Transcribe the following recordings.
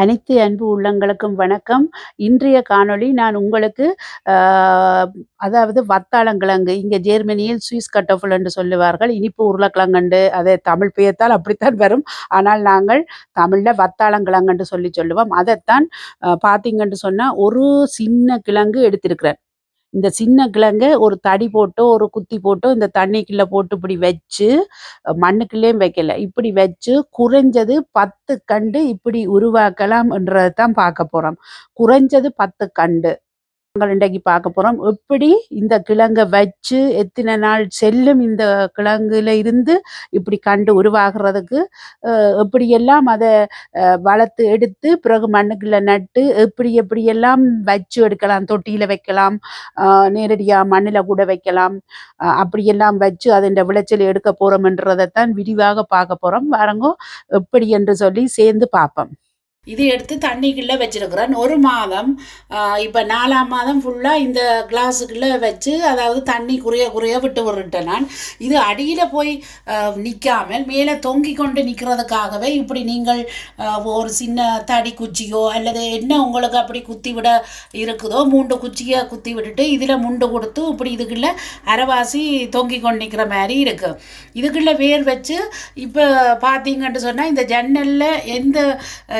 அனைத்து அன்பு உள்ளங்களுக்கும் வணக்கம். இன்றைய காணொளி நான் உங்களுக்கு அதாவது வத்தாளங்கிழங்கு இங்கே ஜெர்மனியில் சுவிஸ் கட்டோஃபல் என்று சொல்லுவார்கள். இனிப்பு உருளைக்கிழங்கண்டு அதை தமிழ் பெயர்த்தால் அப்படித்தான் வரும். ஆனால் நாங்கள் தமிழில் வத்தாளங்கிழங்கு என்று சொல்லி சொல்லுவோம். அதைத்தான் பார்த்தீங்கன்னு சொன்னால் ஒரு சின்ன கிழங்கு எடுத்திருக்கிறேன். இந்த சின்ன கிழங்க ஒரு தடி போட்டோ, ஒரு குத்தி போட்டோ இந்த தண்ணிக்குள்ள போட்டு இப்படி வச்சு மண்ணுக்குள்ளேயும் வைக்கல. இப்படி வச்சு குறைஞ்சது 10 கண்டு இப்படி உருவாக்கலாம் என்றத தான் பார்க்க போறோம். குறைஞ்சது 10 கண்டு. நாங்கள் இன்றைக்கு பார்க்க போறோம். எப்படி இந்த கிழங்கை வச்சு எத்தனை நாள் செல்லும் இந்த கிழங்குல இருந்து இப்படி கண்டு உருவாகிறதுக்கு எப்படியெல்லாம் அதை வளர்த்து எடுத்து பிறகு மண்ணுக்குள்ள நட்டு எப்படி எப்படியெல்லாம் வச்சு எடுக்கலாம். தொட்டியில வைக்கலாம். நேரடியாக மண்ணில் கூட வைக்கலாம். அப்படியெல்லாம் வச்சு அதன் விளைச்சல் எடுக்க போறோம்ன்றதைத்தான் விரிவாக பார்க்க போறோம். வாருங்கோ எப்படி என்று சொல்லி சேர்ந்து பார்ப்போம். இது எடுத்து தண்ணிக்குள்ளே வச்சுருக்குறேன் ஒரு மாதம் இப்போ நாலாம் மாதம் ஃபுல்லாக இந்த கிளாஸுக்குள்ளே வச்சு அதாவது தண்ணி குறைய குறைய விட்டு விட்டுட்டேன் நான். இது அடியில் போய் நிற்காமல் மேலே தொங்கி கொண்டு நிற்கிறதுக்காகவே இப்படி நீங்கள் ஒரு சின்ன தடி குச்சியோ அல்லது என்ன உங்களுக்கு அப்படி குத்தி விட இருக்குதோ மூண்டு குச்சியை குத்தி விட்டுட்டு இதில் முண்டு கொடுத்து இப்படி இதுக்குள்ளே அரைவாசி தொங்கி கொண்டு நிற்கிற மாதிரி இருக்குது இதுக்குள்ளே வேர் வச்சு இப்போ பார்த்தீங்கன்ட்டு சொன்னால் இந்த ஜன்னலில் எந்த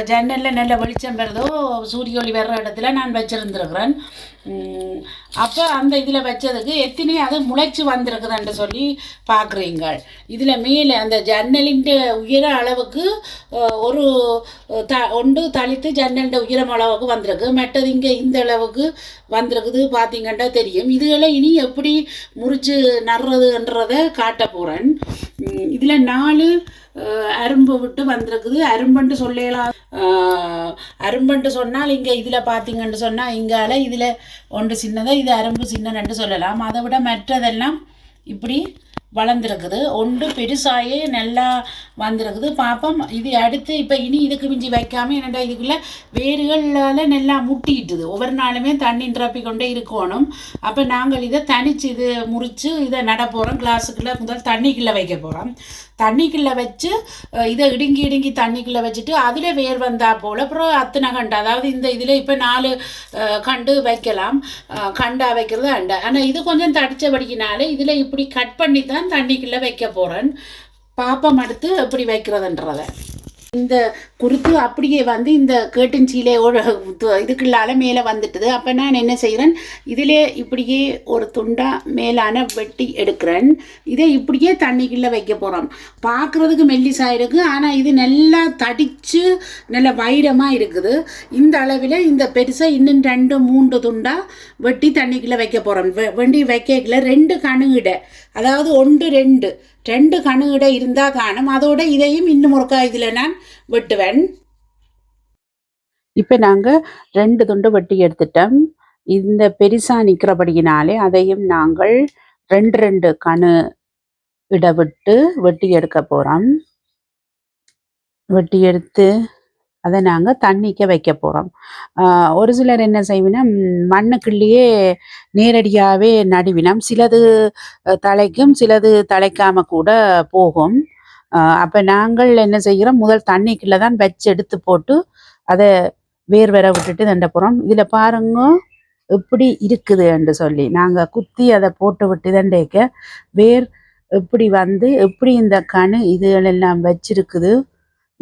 ஜன்னல் நல்ல நல்ல வெளிச்சம் வருதோ சூரிய ஒளி வர்ற இடத்துல நான் வச்சிருந்துருக்குறேன் அப்போ அந்த இதில் வச்சதுக்கு எத்தனை அது முளைச்சி வந்திருக்குதுன்னு சொல்லி பார்க்குறீங்கள். இதில் மேலே அந்த ஜன்னலின் உயர அளவுக்கு ஒரு த ஒன்று தளித்து ஜன்னலின் உயரம் அளவுக்கு வந்திருக்கு. மற்றது இங்கே இந்த அளவுக்கு வந்திருக்குது பார்த்தீங்கன்னா தெரியும். இதுகளை இனி எப்படி முறிச்சு நடுறதுன்றத காட்டப் போறேன். ம் இதுல 4 அ அரும்பு விட்டு வந்திருக்குது. அரும்புன்ட்டு சொல்லலாம். அரும்புன்ட்டு சொன்னால் இங்கே இதில் பார்த்தீங்கன்னு சொன்னால் இங்கால இதில் ஒன்று சின்னதாக இது அரும்பு சின்னன்னு சொல்லலாம். அதை விட மற்றதெல்லாம் இப்படி வளர்ந்துருக்குது ஒன்று பெருசாயே நல்லா வந்திருக்குது. பார்ப்போம் இது அடுத்து இப்போ இனி இதுக்கு மிஞ்சி வைக்காமல் என்னடா இதுக்குள்ளே வேர்களால் நல்லா முட்டிட்டுது. ஒவ்வொரு நாளுமே தண்ணி நிரப்பிக் கொண்டே இருக்கணும். அப்போ நாங்கள் இதை தனித்து இது முறித்து இதை நட போகிறோம் கிளாஸுக்குள்ளே முதல் தண்ணிக்குள்ளே வைக்க போகிறோம் தண்ணிக்குள்ளே வச்சு இதை இடுங்கி இடுங்கி தண்ணிக்குள்ளே வச்சுட்டு அதில் வேர் வந்தா போல் அப்புறம் அத்தனை கண்டு அதாவது இந்த இதில் இப்போ நாலு கண்டு வைக்கலாம். அ கண்டா வைக்கிறது அண்டை. ஆனால் இது கொஞ்சம் தடிச்சபடியினால இதில் இப்படி கட் பண்ணி தான் தண்ணிக்குள்ள வைக்க போறேன். பாப்பம் அடுத்து எப்படி வைக்கிறதுன்றதை இந்த குருத்து அப்படியே வந்து இந்த கேட்டின் ஒரு இதுக்குள்ளால மேலே வந்துட்டுது. அப்போ நான் என்ன செய்கிறேன் இதிலே இப்படியே ஒரு துண்டாக மேலான வெட்டி எடுக்கிறேன். இதை இப்படியே தண்ணிக்குள்ளே வைக்க போகிறோம் பார்க்குறதுக்கு மெல்லிசாக இருக்குது ஆனால் இது நல்லா தடிச்சு நல்ல வைரமாக இருக்குது. இந்த அளவில் இந்த பெருசாக இன்னும் ரெண்டு மூன்று துண்டாக வெட்டி தண்ணிக்குள்ளே வைக்க போகிறோம் வெ வெட்டி வைக்கக்குள்ள 2 கணுகிட அதாவது 1, 2 2 கணுகிட இருந்தா காணும். அதோட இதையும் இன்னும் ஒருக்கா இதுல நான் வெட்டுவேன். இப்ப நாங்க ரெண்டு துண்டு வெட்டி எடுத்துட்டோம். இந்த பெருசா நிக்கிறபடியினாலே அதையும் நாங்கள் 2, 2 கணு இட விட்டு வெட்டி எடுக்க போறோம். வெட்டி எடுத்து அதை நாங்கள் தண்ணிக்க வைக்க போகிறோம் ஒரு சிலர் என்ன செய்வினா மண்ணுக்குள்ளேயே நேரடியாகவே நடுவினம். சிலது தழைக்கும். சிலது தலைக்காம கூட போகும். அப்போ நாங்கள் என்ன செய்கிறோம் முதல் தண்ணிக்குள்ளே தான் வச்சு எடுத்து போட்டு அதை வேர் வர விட்டுட்டு தண்ட போகிறோம் இதில் பாருங்க எப்படி இருக்குது என்று சொல்லி நாங்கள் குத்தி அதை போட்டு விட்டு தண்டேக்க வேர் எப்படி வந்து எப்படி இந்த கணு இதுகளெல்லாம் வச்சிருக்குது.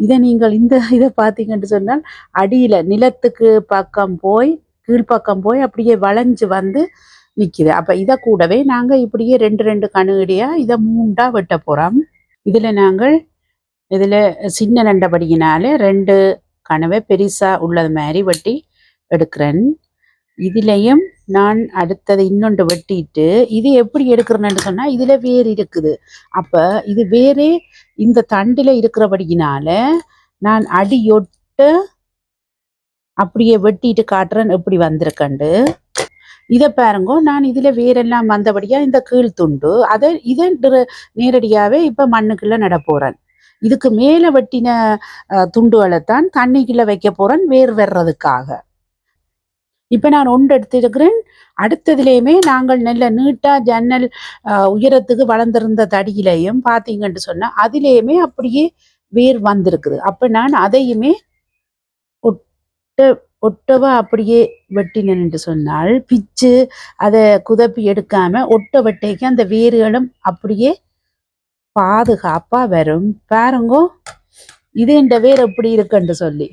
இதை நீங்கள் இந்த இதை பார்த்தீங்கன்னு சொன்னால் அடியில் நிலத்துக்கு பக்கம் போய் கீழ்ப்பக்கம் போய் அப்படியே வளைஞ்சு வந்து நிற்கிது அப்போ இதை கூடவே நாங்கள் இப்படியே ரெண்டு ரெண்டு கணுகடியாக இதை மூண்டாக வெட்ட போகிறோம் இதில் நாங்கள் இதில் சின்ன நண்டபடியினால ரெண்டு கனவை பெருசாக உள்ளது மாதிரி வெட்டி எடுக்கிறேன். இதுலயும் நான் அடுத்தது இன்னொன்று வெட்டிட்டு இது எப்படி எடுக்கிறேன்னு சொன்னா இதுல வேர் இருக்குது. அப்ப இது வேறே இந்த தண்டுல இருக்கிறபடியினால நான் அடியொட்ட அப்படியே வெட்டிட்டு காட்டுறேன் எப்படி வந்திருக்கண்டு. இதை பாருங்க நான் இதுல வேரெல்லாம் வந்தபடியா இந்த கீழ் துண்டு அதை இதை நேரடியாவே இப்ப மண்ணுக்குள்ள நட போறேன். இதுக்கு மேல வெட்டின அ துண்டுகளைத்தான் தண்ணிக்குள்ள வைக்க போறேன் வேர் வர்றதுக்காக. இப்போ நான் ஒன்று எடுத்திருக்கிறேன். அடுத்ததுலேயுமே நாங்கள் நல்ல நீட்டாக ஜன்னல் உயரத்துக்கு வளர்ந்திருந்த தடியிலையும் பார்த்தீங்கன்னு சொன்னால் அதிலேயுமே அப்படியே வேர் வந்திருக்குது. அப்போ நான் அதையுமே ஒட்ட ஒட்டவா அப்படியே வெட்டினேன் என்று சொன்னால் பிச்சு அதை குதப்பி எடுக்காமல் ஒட்ட வெட்டைக்கு அந்த வேர்களும் அப்படியே பாதுகாப்பாக வரும் பாருங்கோ இது இந்த வேர் எப்படி இருக்குன்னு சொல்லி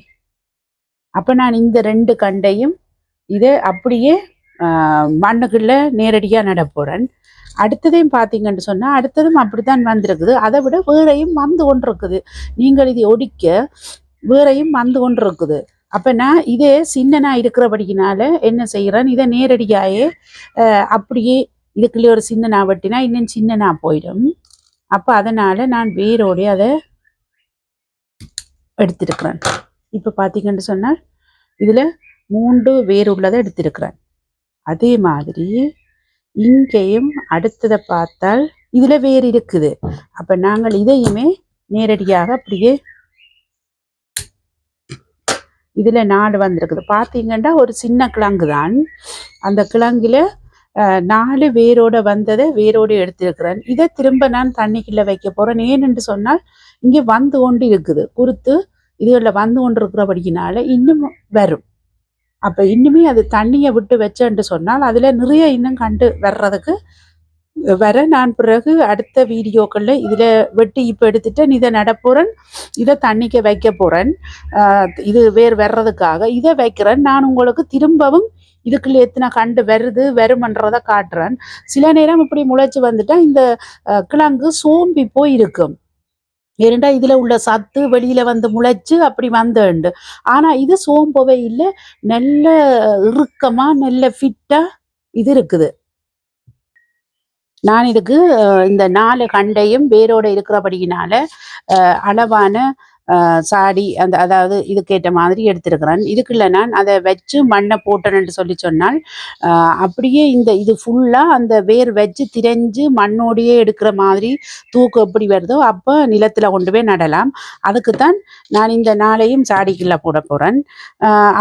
அப்போ நான் இந்த ரெண்டு கண்டையும் இதை அப்படியே மண்ணுக்குள்ளே நேரடியாக நடப்போகிறேன் நட அடுத்ததையும் பார்த்தீங்கன்னு சொன்னால் அடுத்ததும் அப்படித்தான் வந்திருக்குது. அதை விட வேறையும் வந்து கொண்டிருக்குது. நீங்கள் இதை ஒடிக்க வேறையும் வந்து கொண்டிருக்குது. அப்போ நான் இதே சின்னனா இருக்கிறபடினால என்ன செய்கிறேன் இதை நேரடியாயே அப்படியே இதுக்குள்ளே ஒரு சின்னனா வெட்டினா இன்னும் சின்னனா போயிடும். அப்போ அதனால் நான் வேரோட அதை எடுத்துருக்குறேன். இப்போ பார்த்தீங்கன்னு சொன்னால் இதில் மூன்று வேர் உள்ளதை எடுத்திருக்கிறேன். அதே மாதிரி இங்கேயும் அடுத்ததை பார்த்தால் இதில் வேர் இருக்குது. அப்போ நாங்கள் இதையுமே நேரடியாக அப்படியே இதில் நாடு வந்திருக்குது. பார்த்தீங்கன்னா ஒரு சின்ன கிழங்கு தான். அந்த கிழங்குல நாலு வேரோட வந்ததை வேரோடு எடுத்திருக்கிறேன். இதை திரும்ப நான் தண்ணிக்குள்ளே வைக்க போறேன். ஏனென்று சொன்னால் இங்கே வந்து கொண்டு இருக்குது. குருத்து இதுகளில் வந்து கொண்டு இருக்கிறபடியினால இன்னும் வரும். அப்போ இன்னுமே அது தண்ணியை விட்டு வச்சேன்னு சொன்னால் அதில் நிறைய இன்னும் கண்டு வர்றதுக்கு வர நான் பிறகு அடுத்த வீடியோக்களில் இதில் வெட்டி இப்போ எடுத்துட்டேன் இதை நடப்புறேன். இதை தண்ணிக்க வைக்க போகிறேன் இது வேர் வர்றதுக்காக இதை வைக்கிறேன். நான் உங்களுக்கு திரும்பவும் இதுக்குள்ள எத்தனை கண்டு வருது வருமன்றதை காட்டுறேன். சில நேரம் இப்படி முளைச்சி வந்துட்டா இந்த கிழங்கு சோம்பி போய் இருக்கும் ஏனெண்டா இதுல உள்ள சத்து வெளியில வந்து முளைச்சு அப்படி வந்துண்டு ஆனா இது சோம்பவே இல்லை நல்ல இறுக்கமா நல்ல ஃபிட்டா இது இருக்குது. நான் இதுக்கு இந்த நாலு கண்டையும் வேரோட இருக்கிறபடியினால அஹ், அளவான சாடி அந்த அதாவது இதுக்கேற்ற மாதிரி எடுத்திருக்கிறேன். இதுக்குள்ள நான் அதை வச்சு மண்ணை போட்டேன்னு சொல்லி சொன்னால் அப்படியே இந்த இது ஃபுல்லாக அந்த வேர் வச்சு திரைஞ்சு மண்ணோடையே எடுக்கிற மாதிரி தூக்கு எப்படி வருதோ அப்போ நிலத்தில் கொண்டு போய் நடலாம். அதுக்குத்தான் நான் இந்த நாளையும் சாடிக்குள்ளே போட போகிறேன்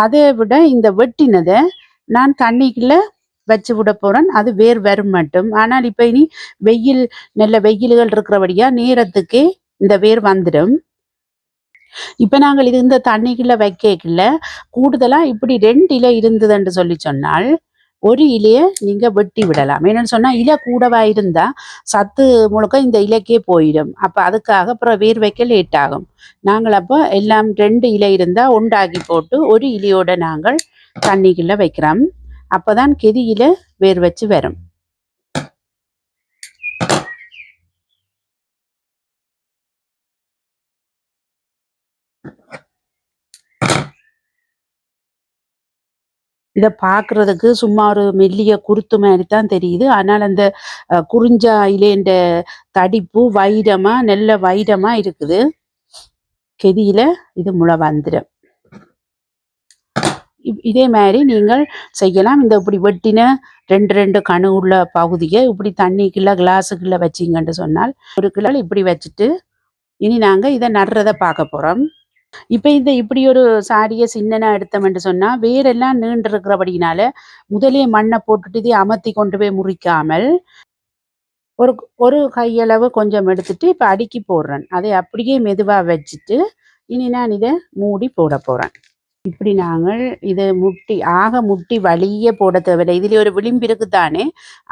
அதை விட இந்த வெட்டினதை நான் தண்ணிக்குள்ளே வச்சு விட போகிறேன் அது வேர் வரும் மட்டும். ஆனால் இப்போ இனி வெயில் நல்ல வெயில்கள் இருக்கிறபடியாக நேரத்துக்கே இந்த வேர் வந்துடும். இப்ப நாங்கள் இது இந்த தண்ணிக்குள்ள வைக்கல கூடுதலா இப்படி ரெண்டு இலை இருந்ததுன்னு சொல்லி சொன்னால் ஒரு இலையை நீங்க வெட்டி விடலாம். என்னென்னு சொன்னா இலை கூடவா இருந்தா சத்து முழுக்க இந்த இலைக்கே போயிடும். அப்போ அதுக்காக அப்புறம் வேர் வைக்க லேட் ஆகும். நாங்கள் அப்போ எல்லாம் ரெண்டு இலை இருந்தா உண்டாக்கி போட்டு ஒரு இலையோட நாங்கள் தண்ணிக்குள்ள வைக்கிறோம். அப்பதான் கெதியில வேர் வச்சு வரும். இதை பார்க்கிறதுக்கு சும்மா ஒரு மெல்லிய குருத்து மாதிரி தான் தெரியுது. ஆனால் அந்த குறிஞ்சா இலேண்ட தடிப்பு வைரமா நல்ல வைரமா இருக்குது. கெதியில இது முளை வந்துடும் இதே மாதிரி நீங்கள் செய்யலாம். இந்த இப்படி வெட்டின ரெண்டு ரெண்டு கணு உள்ள பகுதியை இப்படி தண்ணிக்குள்ள கிளாஸுக்குள்ள வச்சிங்கன்னு சொன்னால் ஒரு கிலோ இப்படி வச்சுட்டு இனி நாங்க இதை நடுறதை பார்க்க போறோம். இப்ப இந்த இப்படி ஒரு சாடியை சின்னனா எடுத்தோம்னு சொன்னா வேரெல்லாம் நீண்டு இருக்கிறபடினால முதலே மண்ணை போட்டுட்டு இதை அமர்த்தி கொண்டு போய் முறிக்காமல் ஒரு ஒரு கையளவு கொஞ்சம் எடுத்துட்டு இப்ப அடுக்கி போடுறேன். அதை அப்படியே மெதுவா வச்சுட்டு இனி நான் இதை மூடி போட போறேன். இப்படி நாங்கள் இதை முட்டி ஆக முட்டி வழியே போட தேவையில்லை. இதுல ஒரு விளிம்பு இருக்குதானே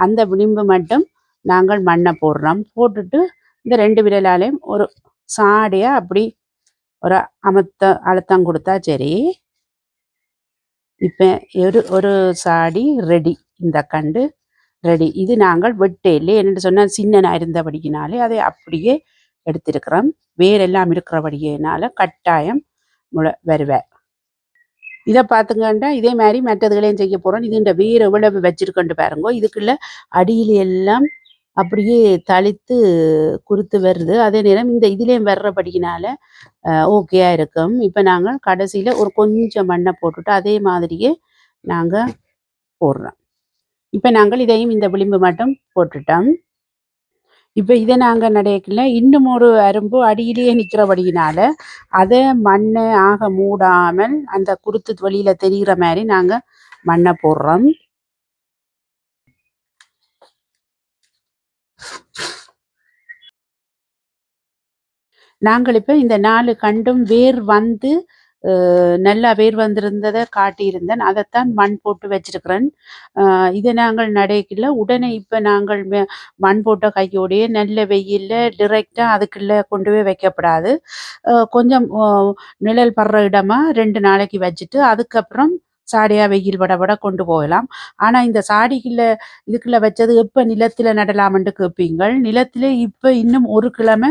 அந்த விளிம்பு மட்டும் நாங்கள் மண்ணை போடுறோம். போட்டுட்டு இந்த ரெண்டு விரலாலையும் ஒரு சாடையாக அப்படி ஒரு அமர்த்த அழுத்தம் கொடுத்தா சரி இப்போ ஒரு ஒரு சாடி ரெடி இந்த கண்டு ரெடி இது நாங்கள் வெட்டையிலே என்னென்னு சொன்னால் சின்னனாக இருந்தபடியினாலே அதை அப்படியே எடுத்திருக்கிறோம் வேரெல்லாம் இருக்கிறபடியினால கட்டாயம் முளை வருவேன் இதை பார்த்துக்கண்டா இதே மாதிரி மற்றதுகளையும் செய்ய போகிறோம் இது இந்த வேர் எவ்வளவு வச்சிருக்கோண்டு பாருங்க இதுக்குள்ள அடியில் எல்லாம் அப்படியே தளித்து குருத்து வருது. அதே நேரம் இந்த இதுலேயும் வர்றபடியினால ஓகேயா இருக்கும். இப்போ நாங்கள் கடைசியில் ஒரு கொஞ்சம் மண்ணை போட்டுட்டு அதே மாதிரியே நாங்கள் போடுறோம். இப்போ நாங்கள் இதையும் இந்த விளிம்பு மட்டும் போட்டுட்டோம். இப்போ இதை நாங்கள் நடக்கல இன்னும் ஒரு அரும்பு அடியிலேயே நிற்கிறபடியினால அதை மண்ணை ஆக மூடாமல் அந்த குருத்து வழியில் தெரிகிற மாதிரி நாங்கள் மண்ணை போடுறோம். நாங்கள் இப்போ இந்த நாலு கண்டும் வேர் வந்து நல்லா வேர் வந்திருந்ததை காட்டியிருந்தேன். அதைத்தான் மண் போட்டு வச்சிருக்கிறேன். இதை நாங்கள் நடைக்கல. உடனே இப்போ நாங்கள் மண் போட்ட கையோடையே நல்ல வெயில்ல டிரெக்டாக அதுக்குள்ளே கொண்டு போய் வைக்கப்படாது. கொஞ்சம் நிழல் படுற இடமா ரெண்டு நாளைக்கு வச்சுட்டு அதுக்கப்புறம் சாடியா வெயில் வட கொண்டு போகலாம். ஆனால் இந்த சாடிக்குள்ள இதுக்குள்ள வச்சது எப்போ நிலத்தில் நடலாம்னு கேட்பீங்கள் நிலத்தில் இப்போ இன்னும் ஒரு கிழமை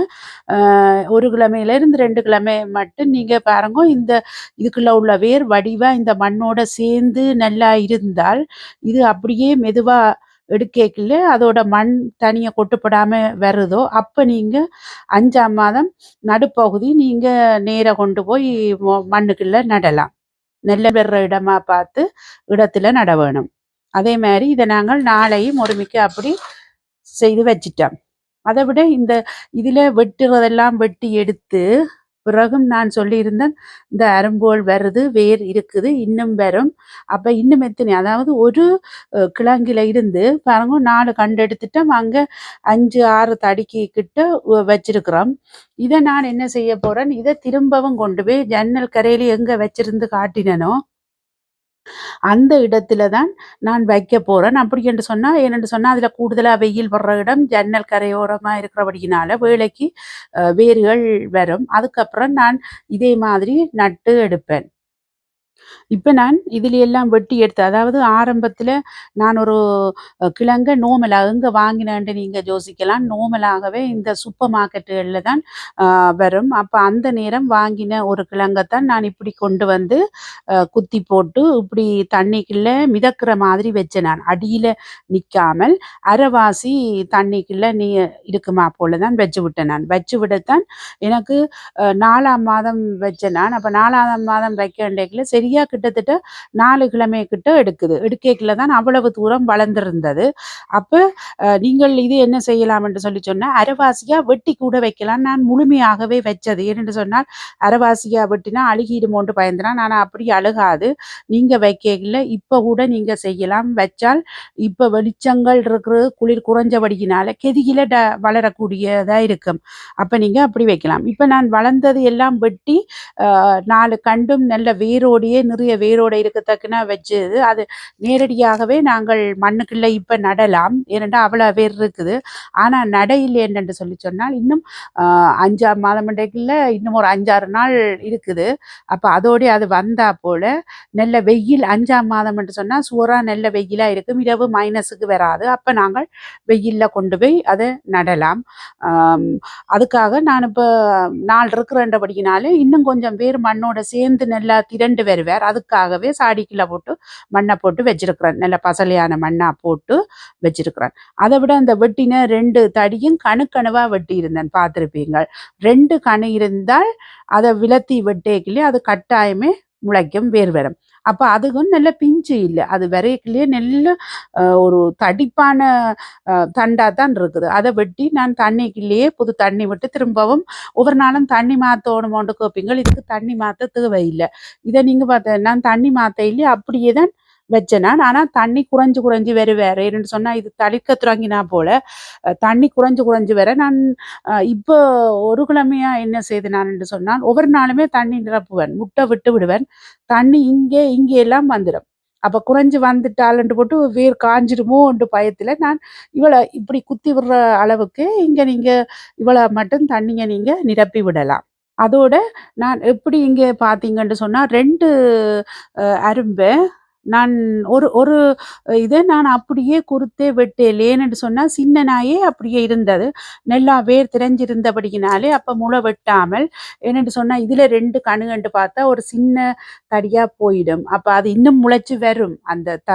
ஒரு கிழமையிலேருந்து ரெண்டு கிழமை மட்டும் நீங்கள் பாருங்க இந்த இதுக்குள்ள உள்ள வேர் வடிவாக இந்த மண்ணோட சேர்ந்து நல்லா இருந்தால் இது அப்படியே மெதுவாக எடுக்கல அதோட மண் தனியாக கொட்டுப்படாம வருதோ அப்ப நீங்க அஞ்சாம் மாதம் நடுப்பகுதி நீங்க நேராக கொண்டு போய் மொ- மண்ணுக்குள்ள நடலாம். நெல்ல பெற இடமா பார்த்து இடத்துல நட வேணும். அதே மாதிரி இதை நாங்கள் நாளையும் ஒருமிக்க அப்படி செய்து வச்சிட்டோம். அதை விட இந்த இதில் வெட்டுறதெல்லாம் வெட்டி எடுத்து பிறகும் நான் சொல்லியிருந்தேன் இந்த அரும்போல் வருது வேர் இருக்குது இன்னும் வரும். அப்போ இன்னும் எத்தனை அதாவது ஒரு கிழங்கில் இருந்து பாருங்க நாலு கண்டு எடுத்துட்டோம் அங்கே அஞ்சு ஆறு தடிக்கு கிட்ட வச்சிருக்கிறோம். இதை நான் என்ன செய்ய போகிறேன் இதை திரும்பவும் கொண்டு போய் ஜன்னல் கரையில எங்க வச்சிருந்து காட்டினனோ அந்த இடத்துல தான் நான் வைக்க போறேன். அப்படி என்று சொன்னால் ஏனென்று சொன்னால் அதுல கூடுதலாக வெயில் வர்ற இடம் ஜன்னல் கரையோரமா இருக்கிறபடியினால வேலைக்கு வேர்கள் வரும். அதுக்கப்புறம் நான் இதே மாதிரி நட்டு எடுப்பேன். இப்ப நான் இதுல எல்லாம் வெட்டி எடுத்து அதாவது ஆரம்பத்துல நான் ஒரு கிழங்க நோமலாக எங்கே வாங்கினேன்ட்டு நீங்க யோசிக்கலாம். நோமலாகவே இந்த சூப்பர் மார்க்கெட்டுகளில் தான் ஆஹ், வரும். அப்போ அந்த நேரம் வாங்கின ஒரு கிழங்கத்தான் நான் இப்படி கொண்டு வந்து குத்தி போட்டு இப்படி தண்ணிக்குள்ள மிதக்கிற மாதிரி வச்சேன் நான். அடியில நிக்காமல் அரைவாசி தண்ணிக்குள்ள நீ இருக்குமா போல தான் வச்சு விட்டேன் நான். வச்சு விடத்தான் எனக்கு நாலாம் மாதம் வச்சேன் நான். அப்ப நாலாம் மாதம் வைக்க வேண்டியதுல சரியா கிட்டத்தட்ட நாலு கிழமை கிட்ட எடுக்குது. எடுக்கைக்குள்ள தான் அவ்வளவு தூரம் வளர்ந்திருந்தது. அப்போ நீங்கள் இது என்ன செய்யலாம் என்று சொல்லி சொன்னால் அரைவாசியாக வெட்டி கூட வைக்கலாம். நான் முழுமையாகவே வச்சது. ஏனென்று சொன்னால் அரைவாசியாக வெட்டினா அழுகிடுமோன்று பயந்துனா நான் அப்படி அழுகாது. நீங்கள் வைக்கல இப்போ கூட நீங்கள் செய்யலாம். வச்சால் இப்போ வெளிச்சங்கள் இருக்கிற குளிர் குறைஞ்சபடியினால கெதியில் ட வளரக்கூடியதாக இருக்கும். அப்போ நீங்கள் அப்படி வைக்கலாம். இப்போ நான் வளர்ந்தது எல்லாம் வெட்டி நாலு கண்டும் நல்ல வேரோடையே நிறைய வேரோட இருக்கத்தக்கன வச்சது அது நேரடியாகவே நாங்கள் மண்ணுக்குள்ள இப்ப நடலாம். ஏனென்றா அவ்வளவு வேர் இருக்குது. ஆனா நடையில் என்னென்று சொல்லி சொன்னால் இன்னும் அஞ்சாறு அஞ்சாம் மாதம் மண்டைக்குள்ள இன்னும் ஒரு அஞ்சாறு நாள் இருக்குது. அப்ப அதோடய அது வந்தா போல நல்ல வெயில் அஞ்சாம் மாதம் என்று சொன்னா சூறா நல்ல வெயிலா இருக்கும். இரவு மைனஸுக்கு வராது. அப்ப நாங்கள் வெயில்ல கொண்டு போய் அதை நடலாம். அதுக்காக நான் இப்போ நாள் இருக்கிறன்றபடியினாலே இன்னும் கொஞ்சம் பேர் மண்ணோட சேர்ந்து நல்லா திரண்டு வருவேன். செய்கிறார் அதுக்காகவே சாடிக்குள்ள போட்டு மண்ணை போட்டு வச்சிருக்கிறேன் நல்ல பசலையான மண்ணா போட்டு வச்சிருக்கிறேன் அதை விட அந்த வெட்டின ரெண்டு தடியும் கணுக்கணுவா வெட்டி இருந்தேன். பார்த்துருப்பீங்க ரெண்டு கணு இருந்தால் அதை விலத்தி வெட்டேக்கிலே அது கட்டாயமே முளைக்கும் வேர் வரும் அப்போ அதுக்கும் நல்ல பிஞ்சு இல்லை. அது விரைக்குள்ளேயே நல்ல ஒரு தடிப்பான அஹ், தண்டா தான் இருக்குது. அதை வெட்டி நான் தண்ணிக்குள்ளேயே புது தண்ணி விட்டு திரும்பவும் ஒவ்வொரு நாளும் தண்ணி மாற்றணுமோண்டு கேட்பீங்க இதுக்கு தண்ணி மாற்ற தேவையில்லை. இதை நீங்கள் பார்த்த நான் தண்ணி மாற்ற இல்லையே அப்படியே தான் வச்சேன் நான். ஆனால் தண்ணி குறைஞ்சு குறைஞ்சு வருவார் ஏன்னு சொன்னால் இது தளிர்க்க துறங்கினா போல தண்ணி குறைஞ்சு குறைஞ்சு வர நான் இப்போ ஒரு கிழமையாக என்ன செய்து நான் என்று சொன்னால் ஒவ்வொரு நாளுமே தண்ணி நிரப்புவேன். முட்டை விட்டு விடுவேன். தண்ணி இங்கே இங்கே எல்லாம் வந்துடும் அப்ப குறைஞ்சி வந்துட்டாலன்ட்டு போட்டு வேர் காஞ்சிடுமோன்ற பயத்துல நான் இவளை இப்படி குத்தி விடுற அளவுக்கு இங்க நீங்க இவளை மட்டும் தண்ணியை நீங்க நிரப்பி விடலாம். அதோட நான் எப்படி இங்க பாத்தீங்கன்னு சொன்னா ரெண்டு அரும்பு நான் ஒரு ஒரு இதை நான் அப்படியே குறுத்தே வெட்டேலேன்னு சொன்னால் சின்ன நாயே அப்படியே இருந்தது. நல்லா வேர் திரைஞ்சிருந்தபடியினாலே அப்போ முளை வெட்டாமல் என்னென்று சொன்னால் இதில் ரெண்டு கணுகண்டு பார்த்தா ஒரு சின்ன தடியாக போயிடும். அப்போ அது இன்னும் முளைச்சி வரும். அந்த த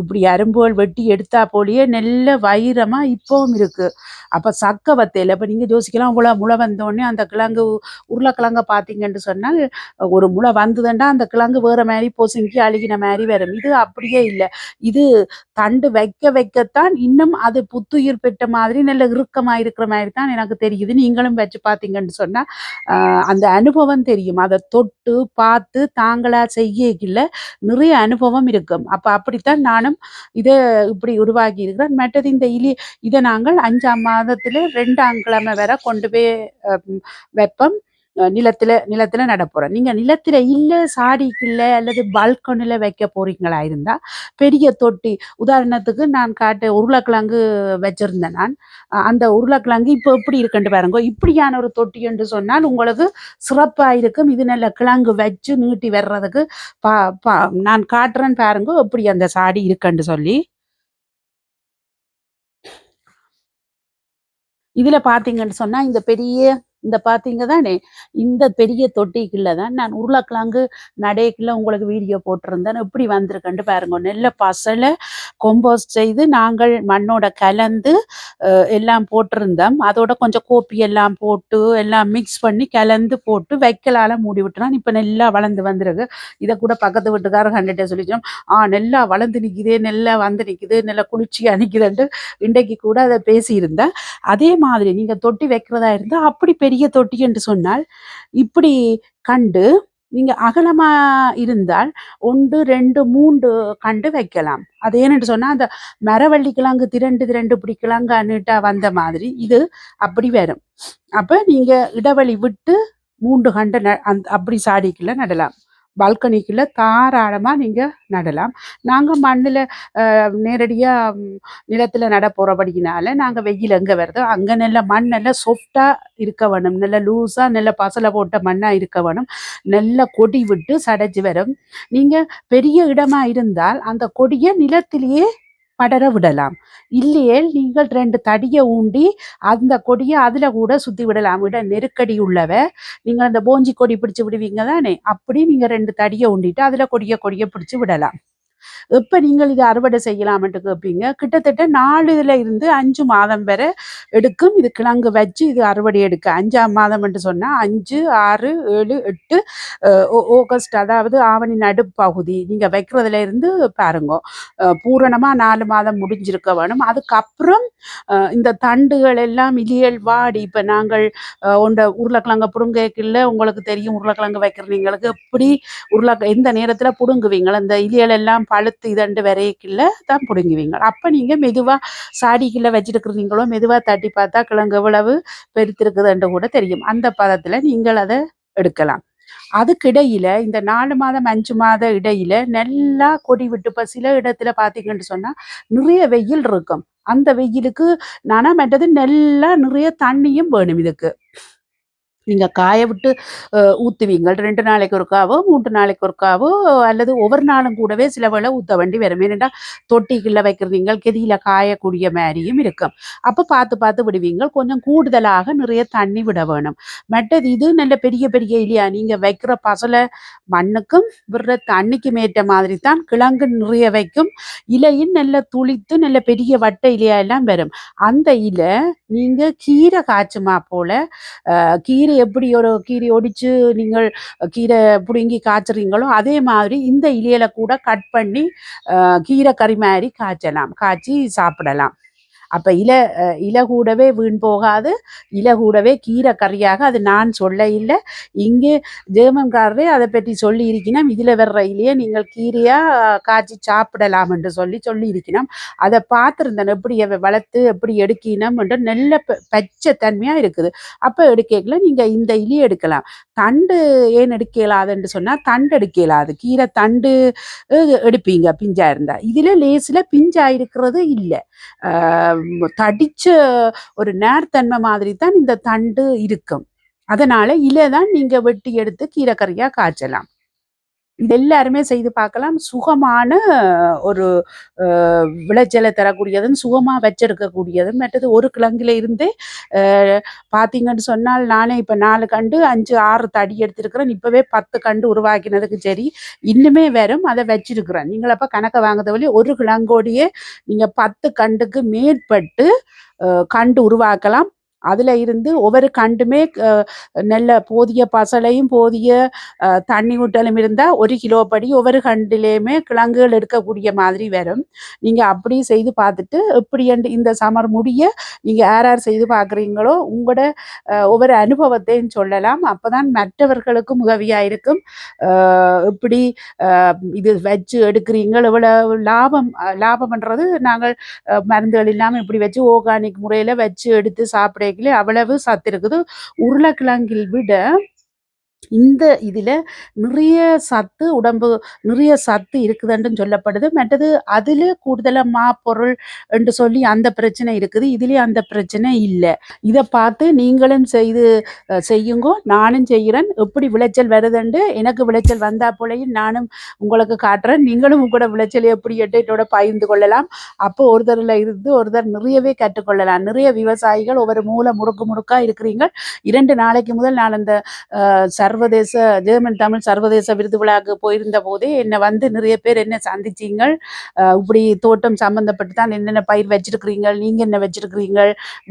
இப்படி அரும்புகள் வெட்டி எடுத்தா போலயே நல்ல வைரமாக இப்போவும் இருக்கு. அப்போ சக்க வத்தையில் இப்போ நீங்கள் யோசிக்கலாம் முளை முளை வந்தோடனே அந்த கிழங்கு உருளைக்கிழங்க பார்த்தீங்கன்னு சொன்னால் ஒரு முளை வந்ததுண்டா அந்த கிழங்கு வேற மாதிரி பொசுங்கி அழுகின மாதிரி வரும் இது அப்படியே இல்லை. இது தண்டு வைக்க வைக்கத்தான் இன்னும் அது புத்துயிர் பெற்ற மாதிரி நல்ல இறுக்கமா இருக்கிற மாதிரி தான் எனக்கு தெரியுது. நீங்களும் வச்சு பார்த்தீங்கன்னு சொன்னா அந்த அனுபவம் தெரியும். அதை தொட்டு பார்த்து தாங்களா செய்யல நிறைய அனுபவம் இருக்கும். அப்ப அப்படித்தான் நானும் இதை இப்படி உருவாக்கி இருக்கிறேன். மற்றது இந்த இலி இதை நாங்கள் அஞ்சாம் மாதத்துல ரெண்டாம் கிழமை வரை கொண்டு போய் வைப்போம். நிலத்தில் நிலத்துல நட நடப்போறோம் நீங்க நிலத்துல இல்ல சாடிக்குள்ள அல்லது பால்கனில வைக்க போறீங்களா இருந்தா பெரிய தொட்டி. உதாரணத்துக்கு நான் காட்டு உருளைக்கிழங்கு வச்சிருந்தேன் நான். அந்த உருளைக்கிழங்கு இப்போ எப்படி இருக்குன்ட்டு பாருங்க. இப்படியான ஒரு தொட்டி என்று சொன்னால் உங்களுக்கு சிறப்பாக இருக்கும். இது நல்ல கிழங்கு வச்சு நீட்டி வர்றதுக்கு பா பா நான் காட்டுறேன் பாருங்க எப்படி அந்த சாடி இருக்குன்னு சொல்லி. இதில் பார்த்தீங்கன்னு சொன்னால் இந்த பெரிய இந்த பார்த்தீங்க தானே இந்த பெரிய தொட்டிக்குள்ள தான் நான் உருளைக்கிழங்கு நடைக்குள்ள உங்களுக்கு வீடியோ போட்டிருந்தேன். எப்படி வந்திருக்கேன்ட்டு பாருங்க. நெல்ல பசலை கொம்போஸ்ட் செய்து நாங்கள் மண்ணோட கலந்து எல்லாம் போட்டிருந்தோம். அதோட கொஞ்சம் கோப்பி எல்லாம் போட்டு எல்லாம் மிக்ஸ் பண்ணி கலந்து போட்டு வைக்கலால மூடி விட்டுறோம். இப்போ நெல்லா வளர்ந்து வந்திருக்கு. இதை கூட பக்கத்து வீட்டுக்காரர் கண்டுகிட்டே சொல்லிச்சோம் ஆ நெல்லா வளர்ந்து நிக்குது நெல்லா வந்து நிற்கிது நெல்ல குளிர்ச்சியாக நிற்கிதுன்ட்டு இன்றைக்கு கூட அதை பேசியிருந்தேன். அதே மாதிரி நீங்க தொட்டி வைக்கிறதா இருந்தால் அப்படி பெரிய பெரிய தொட்டி என்று சொன்னால் இப்படி கண்டு நீங்க அகலமா இருந்தால் ஒன்று ரெண்டு மூன்று கண்டு வைக்கலாம். அது ஏன்னு சொன்னா அந்த மரவள்ளி கிழங்கு திரண்டு திரண்டு இப்படி வந்த மாதிரி இது அப்படி வரும். அப்ப நீங்க இடைவெளி விட்டு மூன்று கண்டு ந- அந்த அப்படி சாடிக்குள்ள நடலாம். பால்கனிக்குள்ள தாராளமாக நீங்க நடலாம். நாங்க மண்ணுல நேரடியாக நேரடியா நிலத்துல நட போறபடினால நாங்க வெயில் எங்க வருதோ அங்க நல்ல மண் நல்ல சாஃப்டாக இருக்க வேணும். நல்ல லூஸாக நல்ல பசலை போட்ட மண்ணா இருக்க வேணும். நல்ல கொடி விட்டு சடைஞ்சு வரும். நீங்க பெரிய இடமா இருந்தால் அந்த கொடியை நிலத்திலேயே படர விடலாம். இல்லையே நீங்கள் ரெண்டு தடியை ஊண்டி அந்த கொடியை அதுல கூட சுத்தி விடலாம். விட நெருக்கடி உள்ளவ நீங்க அந்த போஞ்சி கொடி பிடிச்சு விடுவீங்க தானே? அப்படி நீங்க ரெண்டு தடியை ஊண்டிட்டு அதுல கொடிய கொடிய பிடிச்சு விடலாம். எப்ப நீங்கள் இதை அறுவடை செய்யலாம்ட்டு கேட்பீங்க கிட்டத்தட்ட நாலுல இருந்து அஞ்சு மாதம் வரை எடுக்கும். இது கிழங்கு வச்சு இது அறுவடை எடுக்க. அஞ்சாம் மாதம் என்று சொன்னா அஞ்சு ஆறு ஏழு எட்டு ஆகஸ்ட் அதாவது ஆவணி நடுப்பகுதி நீங்க வைக்கிறதுல இருந்து பாருங்க. பூரணமாக பூரணமா நாலு மாதம் முடிஞ்சிருக்க வேணும். அதுக்கப்புறம் இந்த தண்டுகள் எல்லாம் இலியல் வாடி. இப்ப நாங்கள் அஹ் உண்ட உருளைக்கிழங்க புடுங்கல உங்களுக்கு தெரியும் உருளைக்கிழங்கு வைக்கிறவங்களுக்கு எப்படி உருளை எந்த நேரத்துல புடுங்குவீங்களோ அந்த இலியல் எல்லாம் பழுத்து இதண்டு விரையக்கில்ல தான் புடுங்குவீங்க. அப்ப நீங்க மெதுவா சாடிக்குள்ள வச்சிருக்கிறீங்களோ மெதுவா தட்டி பார்த்தா கிழங்கு எவ்வளவு பெருத்திருக்குதுன்னு கூட தெரியும். அந்த பதத்துல நீங்கள் அதை எடுக்கலாம். அதுக்கிடையில இந்த நாலு மாதம் அஞ்சு மாத இடையில நல்லா கொடி விட்டு இப்ப சில இடத்துல பாத்தீங்கன்னு சொன்னா நிறைய வெயில் இருக்கும். அந்த வெயிலுக்கு நானா மற்றது நல்லா நிறைய தண்ணியும் வேணும் இதுக்கு. நீங்கள் காய விட்டு ஊற்றுவீங்க ரெண்டு நாளைக்கு ஒருக்காவோ மூன்று நாளைக்கு ஒருக்காவோ அல்லது ஒவ்வொரு நாளும் கூடவே சில வேளை ஊற்ற வேண்டி வரும். ஏன்னா தொட்டிக்குள்ளே வைக்கிறீங்க கெதியில் காயக்கூடிய மாதிரியும் இருக்கும். அப்போ பார்த்து பார்த்து விடுவீங்க. கொஞ்சம் கூடுதலாக நிறைய தண்ணி விட வேணும். மற்றது இது நல்ல பெரிய பெரிய இல்லையா நீங்கள் வைக்கிற பசலை மண்ணுக்கும் விடுற தண்ணிக்கும் ஏற்ற மாதிரி தான் கிழங்கு நிறைய வைக்கும். இலையும் நல்ல துளித்து நல்ல பெரிய வட்ட இலையா எல்லாம் வரும். அந்த இலை நீங்கள் கீரை காய்ச்சுமா போல கீரை எப்படி ஒரு கீரை ஒடிச்சு நீங்கள் கீரை பிடுங்கி காய்ச்சுறீங்களோ அதே மாதிரி இந்த இலையில கூட கட் பண்ணி கீரை கறி மாதிரி காய்ச்சலாம் காய்ச்சி சாப்பிடலாம். அப்ப இலை இல இலை கூடவே வீண் போகாது இலை கூடவே கீரை கறியாக அது நான் சொல்ல இல்லை. இங்கே ஜெர்மன்காரரே அதை பற்றி சொல்லி இருக்கணும் இதுல வர்ற இலையை நீங்கள் கீரையா காய்ச்சி சாப்பிடலாம் என்று சொல்லி சொல்லி இருக்கணும் அதை பார்த்துருந்தேன். எப்படி வளர்த்து எப்படி எடுக்கணும் என்று நல்ல ப- பச்சை தன்மையாக இருக்குது. அப்ப எடுக்கல. நீங்க இந்த இலையை எடுக்கலாம். தண்டு ஏன் எடுக்கலாதுன்னு சொன்னா தண்டு எடுக்கலாது. கீரை தண்டு எடுப்பீங்க. பிஞ்சா இருந்தா. இதுல லேஸில் பிஞ்சா இருக்கிறது இல்லை. தடிச்ச ஒரு நேர்த்தன்மை மாதிரி தான் இந்த தண்டு இருக்கும். அதனால இலை தான் நீங்க வெட்டி எடுத்து கீரை கறியா காய்ச்சலாம். எல்லாருமே செய்து பார்க்கலாம். சுகமான ஒரு விளைச்சலை தரக்கூடியதும் சுகமாக வச்சிருக்கக்கூடியதும் மற்றது ஒரு கிழங்குல இருந்தே பார்த்தீங்கன்னு சொன்னால் நானே இப்போ நாலு கண்டு அஞ்சு ஆறு தடி எடுத்திருக்கிறேன். இப்போவே பத்து கண்டு உருவாக்கினதுக்கு சரி இன்னுமே வரும் அதை வச்சிருக்கிறேன். நீங்கள் அப்போ கணக்கை வாங்குறது வழி ஒரு கிழங்கோடையே நீங்கள் பத்து கண்டுக்கு மேற்பட்டு கண்டு உருவாக்கலாம். அதில் இருந்து ஒவ்வொரு கண்டுமே நல்ல போதிய பசலையும் போதிய தண்ணி ஊட்டலும் இருந்தால் ஒரு கிலோ படி ஒவ்வொரு கண்டிலேயுமே கிழங்குகள் எடுக்கக்கூடிய மாதிரி வரும். நீங்கள் அப்படி செய்து பார்த்துட்டு எப்படி என்று இந்த சமர் முடிய நீங்கள் யார் யார் செய்து பார்க்குறீங்களோ உங்களோட ஒவ்வொரு அனுபவத்தையும் சொல்லலாம். அப்பதான் மற்றவர்களுக்கும் உதவியாக இருக்கும். இப்படி இது வச்சு எடுக்கிறீங்க இவ்வளோ லாபம் லாபம்ன்றது நாங்கள் மருந்துகள் இல்லாமல் இப்படி வச்சு ஆர்கானிக் முறையில் வச்சு எடுத்து சாப்பிட சாப்பிடக்கல அவ்வளவு சத்து இருக்குது. உருளைக்கிழங்கில் விட இந்த இதில் நிறைய சத்து உடம்பு நிறைய சத்து இருக்குதுன்னு சொல்லப்படுது. மற்றது அதில கூடுதலா பொருள் என்று சொல்லி அந்த பிரச்சனை இருக்குது. இதிலே அந்த பிரச்சனை இல்லை இத பார்த்து நீங்களும் செய்து செய்யுங்கோ. நானும் செய்கிறேன். எப்படி விளைச்சல் வருதுண்டு எனக்கு விளைச்சல் வந்தா போலையும் நானும் உங்களுக்கு காட்டுறேன். நீங்களும் உங்களோட விளைச்சல் எப்படி எட்டோட என்னோட பகிர்ந்து கொள்ளலாம். அப்போ ஒருத்தர்ல இருந்து ஒருத்தர் நிறையவே கற்றுக்கொள்ளலாம். நிறைய விவசாயிகள் ஒவ்வொரு மூல முடுக்கு முடுக்கா இருக்கிறீங்க. இரண்டு நாளைக்கு முதல் நான் அந்த அ சர்வதேச ஜெர்மன் தமிழ் சர்வதேச விருது விழாவுக்கு போயிருந்த போதே என்ன வந்து நிறைய பேர் என்ன சந்திச்சிங்க இப்படி தோட்டம் சம்மந்தப்பட்டு தான் என்னென்ன பயிர் வச்சிருக்கிறீங்க நீங்க என்ன வச்சிருக்கிறீங்க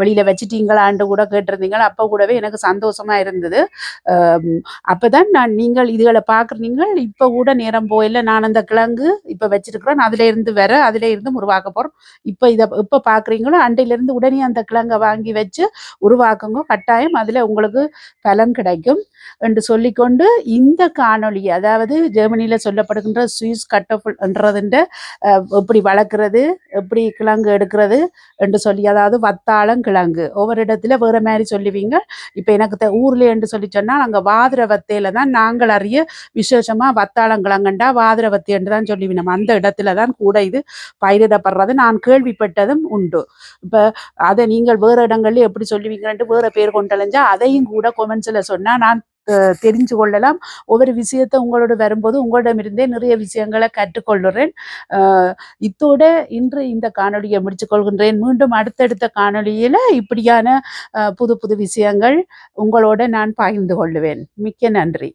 வெளியில வச்சுட்டீங்களான்னு கூட கேட்டிருந்தீங்க. அப்போ கூடவே எனக்கு சந்தோஷமா இருந்தது. அப்போ அப்பதான் நான் நீங்கள் இதுகளை பார்க்குறீங்க. இப்ப கூட நேரம் போயில நான் அந்த கிழங்கு இப்ப வச்சிருக்கிறேன். அதில இருந்து வர அதில இருந்து உருவாக்க போகிறோம் இப்ப இத இப்போ பார்க்குறீங்களோ அண்டையிலேருந்து உடனே அந்த கிழங்கை வாங்கி வச்சு உருவாக்குங்க. கட்டாயம் அதில் உங்களுக்கு பலன் கிடைக்கும் என்று சொல்லிக்கொண்டு இந்த காணொளி அதாவது ஜெர்மனியில சொல்லப்படுகின்ற சுவிஸ் கட்டஃபுல் என்றதுண்ட எப்படி வளர்க்குறது எப்படி கிழங்கு எடுக்கிறது? என்று சொல்லி அதாவது வத்தாளம் கிழங்கு. ஒவ்வொரு இடத்துல வேற மாதிரி சொல்லுவீங்க. இப்போ எனக்கு தெ ஊர்ல என்று சொல்லி சொன்னால் அங்கே வாதிர வத்தையில தான் நாங்கள் அறிய விசேஷமா வத்தாளம் கிழங்குண்டா வாதிரவத்தை என்று தான் சொல்லுவினோம். அந்த இடத்துல தான் கூட இது பயிரிடப்படுறது நான் கேள்விப்பட்டதும் உண்டு. இப்போ அதை நீங்கள் வேற இடங்களில் எப்படி சொல்லுவீங்கன்ட்டு வேற பேர் கொண்டலைஞ்சா அதையும் கூட கொமெண்ட்ஸில் சொன்னால் நான் தெரிஞ்சு கொள்ளலாம். ஒவ்வொரு விஷயத்தை உங்களோட வரும்போது உங்களிடமிருந்தே நிறைய விஷயங்களை கற்றுக்கொள்ளுறேன். இத்தோட இன்று இந்த காணொலியை முடிச்சுக்கொள்கின்றேன் மீண்டும் அடுத்தடுத்த காணொளியில இப்படியான புது புது விஷயங்கள் உங்களோட நான் பகிர்ந்து கொள்ளுவேன். மிக்க நன்றி.